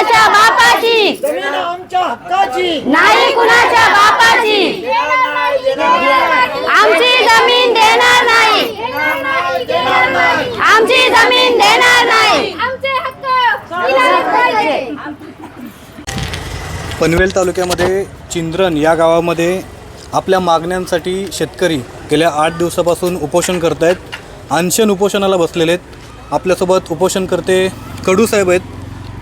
कुणाच्या बापाची? जमीन आमच्या हक्काची. नाही कुणाच्या बापाची? आमची जमीन देणार नाही. आमची जमीन देणार नाही. पनवेल तालुक्यामध्ये चिंद्रन या गावामध्ये आपल्या मागण्यांसाठी शेतकरी गेल्या आठ दिवसापासून उपोषण करत आहेत अनशन उपोषणाला बसलेले आहेत. आपल्यासोबत उपोषणकर्ते कडू साहेब आहेत.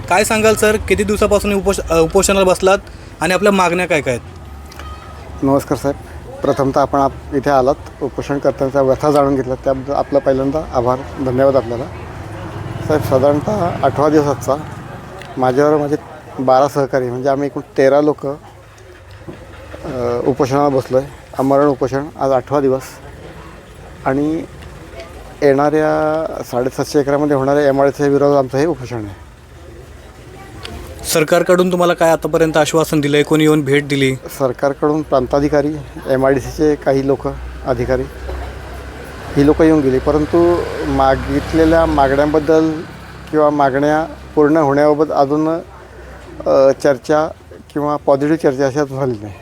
काय सांगाल सर? किती दिवसापासून उपोष उपोषणाला बसलात आणि आपल्या मागण्या काय काय आहेत? नमस्कार साहेब. प्रथमतः आपण आप इथे आलात. उपोषण करताना व्यथा जाणून घेतला त्याबद्दल आपला पहिल्यांदा आभार. धन्यवाद आपल्याला. साहेब साधारणतः आठवा दिवसाचा माझ्यावर माझे बारा सहकारी म्हणजे आम्ही एकूण तेरा लोक उपोषणाला बसलो आहे अमरण उपोषण आज आठवा दिवस. आणि येणाऱ्या साडेसातशे एकरामध्ये होणाऱ्या एम आर विरोधात आमचं हे उपोषण आहे. सरकारकडून तुम्हाला काय आतापर्यंत आश्वासन दिलं आहे कोणी येऊन भेट दिली? सरकारकडून प्रांताधिकारी एम आय डी सीचे काही लोक अधिकारी ही लोकं येऊन गेली. परंतु मागितलेल्या मागण्यांबद्दल किंवा मागण्या पूर्ण होण्याबाबत अजून चर्चा किंवा पॉझिटिव्ह चर्चा अशा झाली नाही.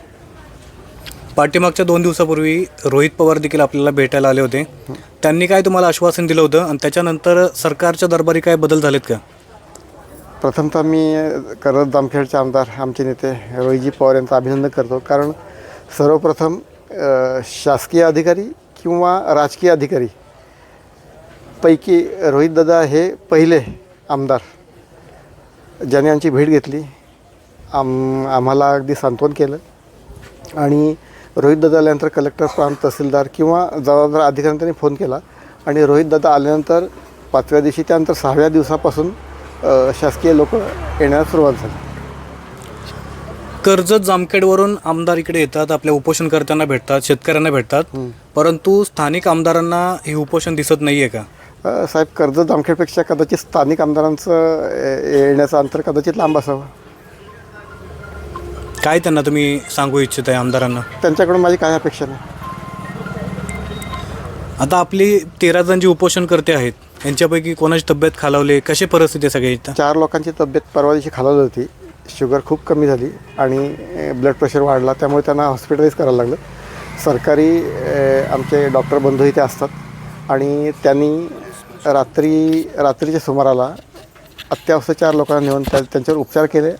पाठीमागच्या दोन दिवसापूर्वी रोहित पवार देखील आपल्याला भेटायला आले होते. त्यांनी काय तुम्हाला आश्वासन दिलं होतं? आणि त्याच्यानंतर सरकारच्या दरबारी काय बदल झालेत का? प्रथमतः मी करत जामखेडचे आमदार आमचे नेते रोहितजी पवार यांचं अभिनंदन करतो. कारण सर्वप्रथम शासकीय अधिकारी किंवा राजकीय अधिकारी पैकी रोहितदादा हे पहिले आमदार. ज्याने आमची भेट घेतली आम आम्हाला अगदी सांत्वन केलं. आणि रोहितदादा आल्यानंतर कलेक्टर प्रांत तहसीलदार किंवा जबाबदार अधिकाऱ्यांनी त्यांनी फोन केला. आणि रोहितदादा आल्यानंतर पाचव्या दिवशी त्यानंतर सहाव्या दिवसापासून शासकीय लोक येण्यास सुरुवात झाली. कर्जत जामखेडवरून आमदार इकडे येतात आपल्या उपोषणकर्त्यांना भेटतात शेतकऱ्यांना भेटतात. परंतु स्थानिक आमदारांना हे उपोषण दिसत नाही आहे का साहेब कर्ज जामखेडपेक्षा कदाचित स्थानिक आमदारांचं येण्याचं अंतर कदाचित लांब असावं. काय त्यांना तुम्ही सांगू इच्छित आहे आमदारांना? त्यांच्याकडून माझी काय अपेक्षा नाही. आता आपली तेरा जण जी उपोषणकर्ते आहेत यांच्यापैकी कोणाची तब्येत खालावली? कशी परिस्थिती आहे सगळी इथं? चार लोकांची तब्येत परवा दिवशी खालावली होती. शुगर खूप कमी झाली आणि ब्लड प्रेशर वाढला. त्यामुळे त्यांना हॉस्पिटलाइज करायला लागलं. सरकारी अ, आमचे डॉक्टर बंधू इथे असतात. आणि त्यांनी रात्री रात्रीच्या सुमाराला अत्यावश्यक चार लोकांना नेऊन त्या त्यांच्यावर उपचार केले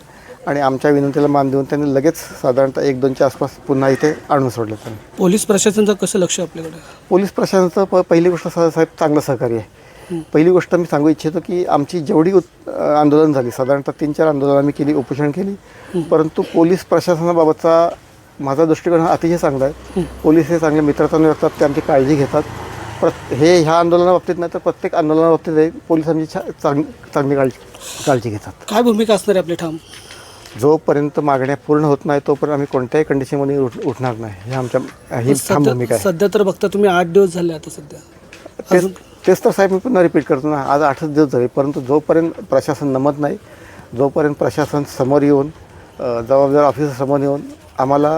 आणि आमच्या विनंतीला मान देऊन त्यांनी लगेच साधारणतः एक दोनच्या आसपास पुन्हा इथे आणून सोडले त्यांनी. पोलीस प्रशासनाचं कसं लक्ष आहे आपल्याकडे? पोलीस प्रशासनाचं प पहिली गोष्ट सा- साहेब चांगलं सहकार्य आहे. पहिली गोष्ट मी सांगू इच्छितो की आमची जेवढी आंदोलन झाली साधारणतः तीन चार आंदोलन आम्ही केली उपोषण केली. परंतु पोलीस प्रशासनाबाबतचा माझा दृष्टिकोन हा अतिशय चांगला आहे. पोलीस हे चांगले मित्रताने वागतात ते आमची काळजी घेतात. प्रत हे ह्या आंदोलनाबाबतीत नाही तर प्रत्येक आंदोलनाबाबतीत हे पोलिसांची छा- चांग चांगली काळजी काळजी घेतात. काय भूमिका असणार आहे आपली ठाम? जोपर्यंत मागण्या पूर्ण होत नाही तोपर्यंत आम्ही कोणत्याही कंडिशनमध्ये उठ उठणार नाही. हे आमच्या ही ठाम भूमिका आहे. सध्या तर बघता तुम्ही आठ दिवस झाले आता सध्या. तेच तेच तर साहेब मी पुन्हा रिपीट करतो ना आज आठच दिवस झाले परंतु जोपर्यंत प्रशासन नमत नाही जोपर्यंत प्रशासन समोर येऊन जबाबदार ऑफिसर समोर येऊन आम्हाला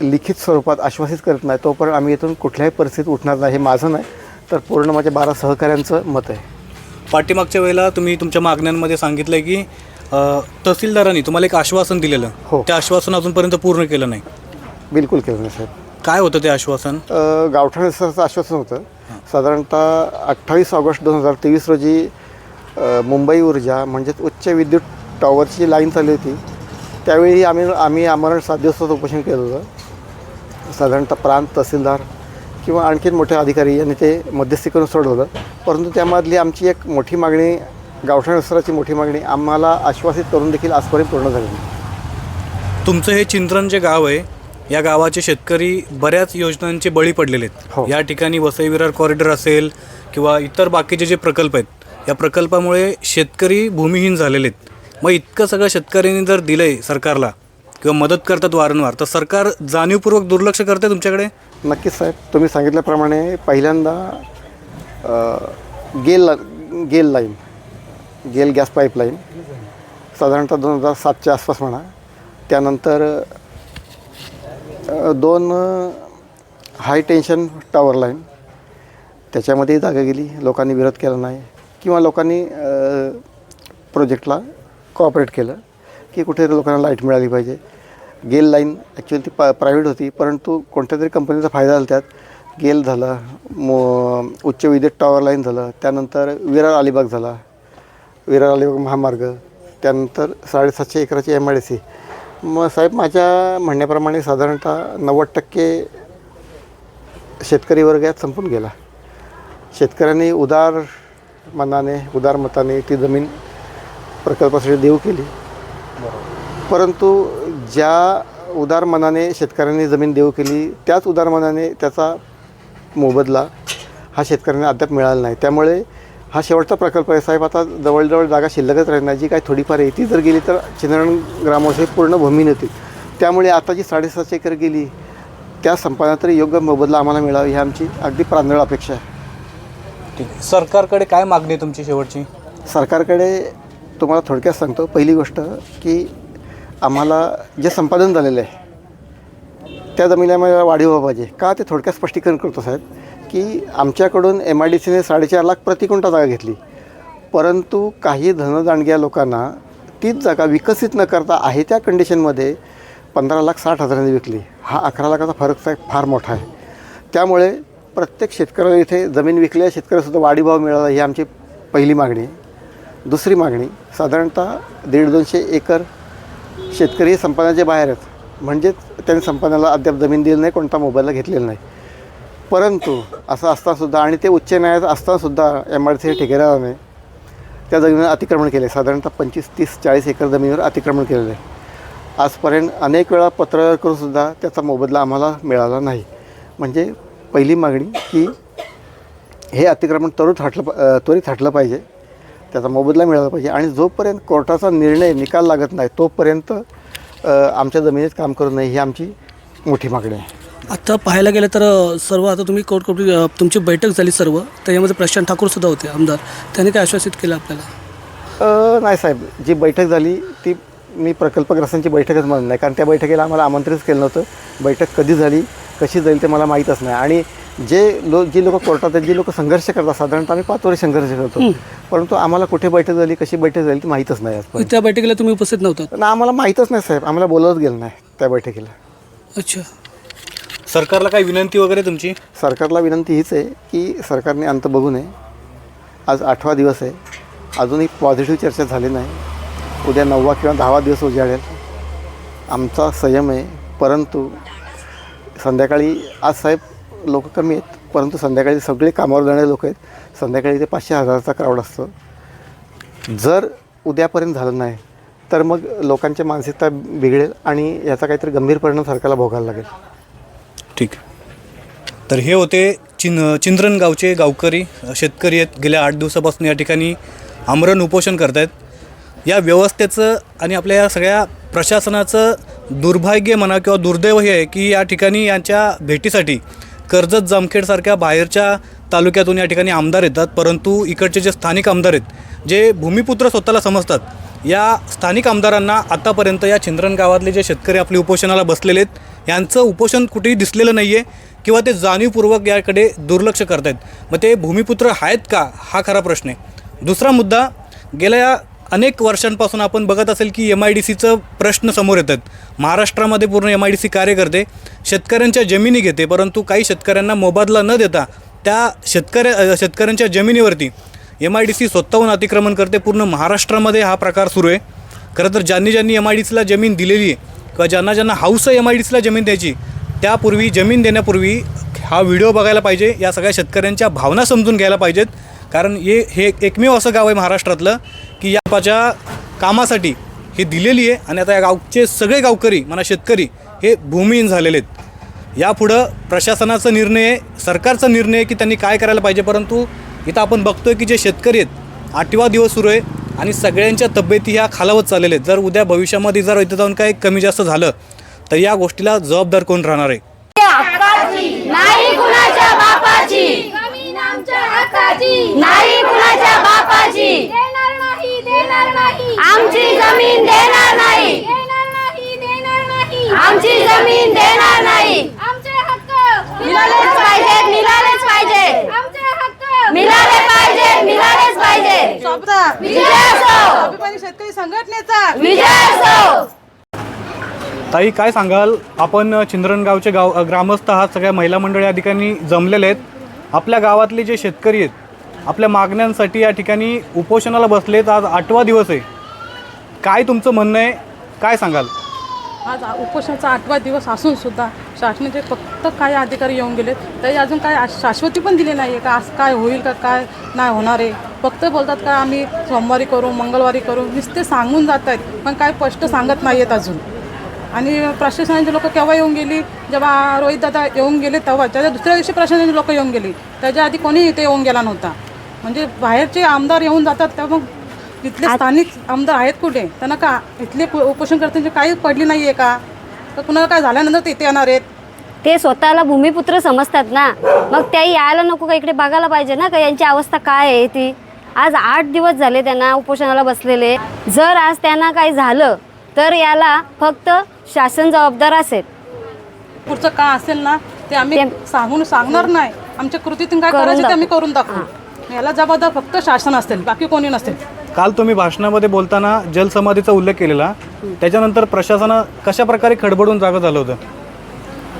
लिखित स्वरूपात आश्वासित करत नाही तोपर्यंत आम्ही इथून कुठल्याही परिस्थितीत उठणार नाही हे माझं नाही तर पूर्ण माझ्या बारा सहकाऱ्यांचं मत आहे. पाठीमागच्या वेळेला तुम्ही तुमच्या मागण्यांमध्ये सांगितलं की तहसीलदारांनी तुम्हाला एक आश्वासन दिलेलं. हो. ते आश्वासन अजूनपर्यंत पूर्ण केलं नाही. बिलकुल केलं नाही साहेब. काय होतं ते आश्वासन? अ, गावठाण सरचं आश्वासन होतं. साधारणतः अठ्ठावीस ऑगस्ट दोन हजार तेवीस रोजी अ, मुंबई ऊर्जा म्हणजेच उच्च विद्युत टॉवरची लाईन चालली होती. त्यावेळी आम्ही आम्ही आमरण सात दिवसाचं उपोषण केलं होतं. साधारणतः प्रांत तहसीलदार किंवा आणखीन मोठे अधिकारी यांनी ते मध्यस्थी करून सोडवलं. परंतु त्यामधली आमची एक मोठी मागणी गावठाण सराची मोठी मागणी आम्हाला आश्वासित करून देखील आजपर्यंत पूर्ण झाली नाही. तुमचं हे चिंद्रन जे गाव आहे या गावाचे शेतकरी बऱ्याच योजनांचे बळी पडलेले हो. आहेत या ठिकाणी वसई विरार कॉरिडॉर असेल किंवा इतर बाकीचे जे प्रकल्प आहेत या प्रकल्पामुळे शेतकरी भूमिहीन झालेले आहेत. मग इतकं सगळं शेतकऱ्यांनी जर दिलं आहे सरकारला किंवा मदत करतात वारंवार तर सरकार जाणीवपूर्वक दुर्लक्ष करते तुमच्याकडे? नक्कीच साहेब. तुम्ही सांगितल्याप्रमाणे पहिल्यांदा अ, गेल गेल लाईन गेल गॅस पाईपलाईन साधारणतः दोन हजार सातच्या आसपास म्हणा. त्यानंतर दोन हाय टेन्शन टॉवर लाईन त्याच्यामध्ये जागा गेली लोकांनी विरोध केला नाही. किंवा लोकांनी प्रोजेक्टला कॉपरेट केलं की कुठेतरी लोकांना लाइट मिळाली पाहिजे. गेल लाईन ॲक्च्युली ती प प्रायव्हेट होती परंतु कोणत्या तरी कंपनीचा फायदा झाला त्यात. गेल झालं मो उच्च विद्युत टॉवर लाईन झालं त्यानंतर विरार अलिबाग झाला. विरार अलिबाग महामार्ग त्यानंतर साडेसातशे एकराची एम आय डी सी मग साहेब माझ्या म्हणण्याप्रमाणे साधारणतः नव्वद टक्के शेतकरी वर्ग यात संपून गेला. शेतकऱ्यांनी उदार मनाने उदार मताने ती जमीन प्रकल्पासाठी देऊ केली. परंतु ज्या उदार मनाने शेतकऱ्यांनी जमीन देऊ केली त्याच उदार मनाने त्याचा मोबदला हा शेतकऱ्यांना अद्याप मिळाला नाही. त्यामुळे हा शेवटचा प्रकल्प आहे साहेब. आता जवळजवळ जागा शिल्लकच राहणार जी काय थोडीफार आहे ती जर गेली तर चिंद्रण ग्रामोस हे पूर्ण भूमी होती त्यामुळे आता जी साडेसातशे एकर गेली त्या संपादना तरी योग्य मोबदला आम्हाला मिळावा ही आमची अगदी प्रांजळ अपेक्षा आहे. ठीक आहे. सरकारकडे काय मागणी आहे तुमची शेवटची? सरकारकडे तुम्हाला थोडक्यात सांगतो. पहिली गोष्ट की आम्हाला जे संपादन झालेलं आहे त्या जमिनीमध्ये वाढीव व्हावं पाहिजे. का ते थोडक्यात स्पष्टीकरण करतो साहेब की आमच्याकडून एम आय डी सीने साडेचार लाख प्रतिकुंटा जागा घेतली. परंतु काही धनदांडग्या लोकांना तीच जागा विकसित न करता आहे त्या कंडिशनमध्ये पंधरा लाख साठ हजारांनी विकली. हा अकरा लाखाचा फरक फार मोठा आहे. त्यामुळे प्रत्येक शेतकऱ्याला इथे जमीन विकल्या शेतकऱ्यासुद्धा वाढीभाव मिळाला ही आमची पहिली मागणी. दुसरी मागणी साधारणतः दीड दोनशे एकर शेतकरी हे संपादनाच्या बाहेर आहेत. म्हणजेच त्यांनी संपादनाला अद्याप जमीन दिली नाही कोणता मोबाईलला घेतलेला नाही. परंतु असं असतानासुद्धा आणि ते उच्च न्यायालयात असतानासुद्धा एम आर सी ठेकेदाराने त्या जमिनीवर अतिक्रमण केले. साधारणतः पंचवीस तीस चाळीस एकर जमिनीवर अतिक्रमण केलेलं आहे. आजपर्यंत अनेक वेळा पत्र करूनसुद्धा त्याचा मोबदला आम्हाला मिळाला नाही. म्हणजे पहिली मागणी की हे अतिक्रमण त्वरित हटलं त्वरित हटलं पाहिजे. त्याचा मोबदला मिळाला पाहिजे. आणि जोपर्यंत कोर्टाचा निर्णय निकाल लागत नाही तोपर्यंत आमच्या जमिनीत काम करू नये ही आमची मोठी मागणी आहे. आता पाहायला गेलं तर सर्व आता तुम्ही कोर्ट कोर्ट तुमची बैठक झाली सर्व त्याच्यामध्ये प्रशांत ठाकूर सुद्धा होते आमदार. त्यांनी काय आश्वासित केलं आपल्याला? नाही साहेब जी बैठक झाली ती मी प्रकल्पग्रस्तांची बैठकच म्हणत नाही कारण त्या बैठकीला आम्हाला आमंत्रित केलं नव्हतं. बैठक कधी झाली कशी जाईल ते मला माहीतच नाही. आणि जे लो जी लोक कोर्टात आहेत जी लोक संघर्ष करतात साधारणतः आम्ही पाच वर्ष संघर्ष करतो. परंतु आम्हाला कुठे बैठक झाली कशी बैठक झाली ती माहीतच नाही आजपर्यंत. त्या बैठकीला तुम्ही उपस्थित नव्हतात? ना आम्हाला माहीतच नाही साहेब. आम्हाला बोलवत गेलं नाही त्या बैठकीला. अच्छा. सरकारला काही विनंती वगैरे तुमची? सरकारला विनंती हीच आहे की सरकारने अंत बघू नये. आज आठवा दिवस आहे. अजूनही पॉझिटिव्ह चर्चा झाली नाही. उद्या नववा किंवा दहावा दिवस उजाडेल आमचा संयम आहे. परंतु संध्याकाळी आज साहेब लोक कमी आहेत परंतु संध्याकाळी सगळे कामावर जाणारे लोक आहेत. संध्याकाळी ते पाचशे हजाराचा क्राऊड असतो. जर उद्यापर्यंत झालं नाही तर मग लोकांची मानसिकता बिघडेल आणि याचा काहीतरी गंभीर परिणाम सरकारला भोगायला लागेल. ठीक. तर हे होते चिन चिंद्रन गावचे गावकरी शेतकरी आहेत. गेल्या आठ दिवसापासून या ठिकाणी आमरण उपोषण करत आहेत या व्यवस्थेचं आणि आपल्या या सगळ्या प्रशासनाचं दुर्भाग्य म्हणा किंवा दुर्दैव हे आहे की या ठिकाणी यांच्या भेटीसाठी कर्जत जामखेडसारख्या बाहेरच्या तालुक्यातून या ठिकाणी आमदार येतात. परंतु इकडचे जे स्थानिक आमदार आहेत जे भूमिपुत्र स्वतःला समजतात या स्थानिक आमदारांना आतापर्यंत या छिंद्रन गावातले जे शेतकरी आपले उपोषणाला बसलेले आहेत यांचं उपोषण कुठेही दिसलेलं नाही आहे किंवा ते जाणीवपूर्वक याकडे दुर्लक्ष करत आहेत मग ते भूमिपुत्र आहेत का? हा खरा प्रश्न आहे. दुसरा मुद्दा गेल्या अनेक वर्षांपासून आपण बघत असेल की एम आय डी सीचं प्रश्न समोर येतात. महाराष्ट्रामध्ये पूर्ण एम आय डी सी कार्य करते शेतकऱ्यांच्या जमिनी घेते परंतु काही शेतकऱ्यांना मोबदला न देता त्या शेतकऱ्या शेतकऱ्यांच्या जमिनीवरती एम आय डी सी स्वतःहून अतिक्रमण करते. पूर्ण महाराष्ट्रामध्ये हा प्रकार सुरू आहे. खरं तर ज्यांनी ज्यांनी एम आय डी सीला जमीन दिलेली आहे किंवा ज्यांना ज्यांना हाऊस आहे एम आय डी सीला जमीन द्यायची त्यापूर्वी जमीन देण्यापूर्वी हा व्हिडिओ बघायला पाहिजे. या सगळ्या शेतकऱ्यांच्या भावना समजून घ्यायला पाहिजेत. कारण हे हे एकमेव असं गाव आहे महाराष्ट्रातलं की या पाच्या कामासाठी हे दिलेली आहे आणि आता या गावचे सगळे गावकरी म्हणा शेतकरी हे भूमिहीन झालेले आहेत. यापुढं प्रशासनाचा निर्णय सरकारचा निर्णय की त्यांनी काय करायला पाहिजे परंतु इथं आपण बघतोय की जे शेतकरी आहेत आठवा दिवस सुरू आहे आणि सगळ्यांच्या तब्येती ह्या खालावत चाललेल्या आहेत. जर उद्या भविष्यामध्ये जर इथं जाऊन काही कमी जास्त झालं तर या गोष्टीला जबाबदार कोण राहणार आहे नाही कुणाच्या बापाची जमीन आमच्या हक्काची नाही कुणाच्या बापाची देणार नाही देणार नाही. आमची जमीन देणार नाही. देणार नाही देणार नाही. आमची जमीन देणार नाही. आमचे हक्क. मिळालेच पाहिजे मिळालेच पाहिजे आमचे हक्क. मिळाले पाहिजे मिळालेच पाहिजे विजय असो. शेतकरी संघटनेचा. विजय असो. ताई काय सांगाल? आपण चिंद्रनगावचे गाव ग्रामस्थ आहात सगळ्या महिला मंडळी या ठिकाणी जमलेले आहेत. आपल्या गावातले जे शेतकरी आहेत आपल्या मागण्यांसाठी या ठिकाणी उपोषणाला बसलेत. आज आठवा दिवस आहे. काय तुमचं म्हणणं आहे? काय सांगाल? आज उपोषणाचा आठवा दिवस असून सुद्धा शासनाचे फक्त काही अधिकारी येऊन गेलेत. तरी अजून काय शाश्वती पण दिली नाही आहे का? आज काय होईल का? काय नाही होणार आहे? फक्त बोलतात का आम्ही सोमवारी करू मंगळवारी करू? नुसते सांगून जात आहेत. पण काय स्पष्ट सांगत नाही आहेत अजून. आणि प्रशासनाचे लोक केव्हा येऊन गेली? जेव्हा रोहित दादा येऊन गेले तेव्हा. त्याच्या दुसऱ्या दिवशी प्रशासनाचे लोक येऊन गेली. त्याच्या आधी कोणी इथे येऊन गेला नव्हता. म्हणजे बाहेरचे आमदार येऊन जातात तेव्हा मग इथले स्थानिक आमदार आहेत कुठे? त्यांना का इथले पो- उपोषणकर्त्यांची काही पडली नाही आहे का? तर कुणाला काय झाल्यानंतर ते इथे येणार आहेत? ते स्वतःला भूमिपुत्र समजतात ना. मग त्याही यायला नको का? इकडे बघायला पाहिजे ना का? यांची अवस्था काय आहे ती? आज आठ दिवस झाले त्यांना उपोषणाला बसलेले. जर आज त्यांना काही झालं तर याला फक्त शासन जबाबदार असेल. पुढचं का असेल ना? ते आम्ही सांगून सांगणार नाही. आमच्या कृतीतून काय करायचं ते आम्ही. करून दाखवू. याला जबाबदार फक्त शासन असेल बाकी कोणी नसेल काल तुम्ही भाषणामध्ये बोलताना जलसमाधीचा उल्लेख केलेला त्याच्यानंतर प्रशासनानं कशा प्रकारे खडबडून जागं झालं होतं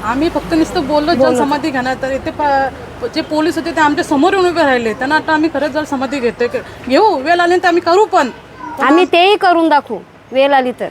आम्ही फक्त नुसतं बोललो जल समाधी घेणार तर इथे प- जे पोलीस होते ते आमच्यासमोर येऊन उभे राहिले. त्यांना आता आम्ही खरंच जल समाधी घेतोय. घेऊ वेळ आली तर आम्ही करू पण. आम्ही तेही करून दाखवू. वेळ आली तर.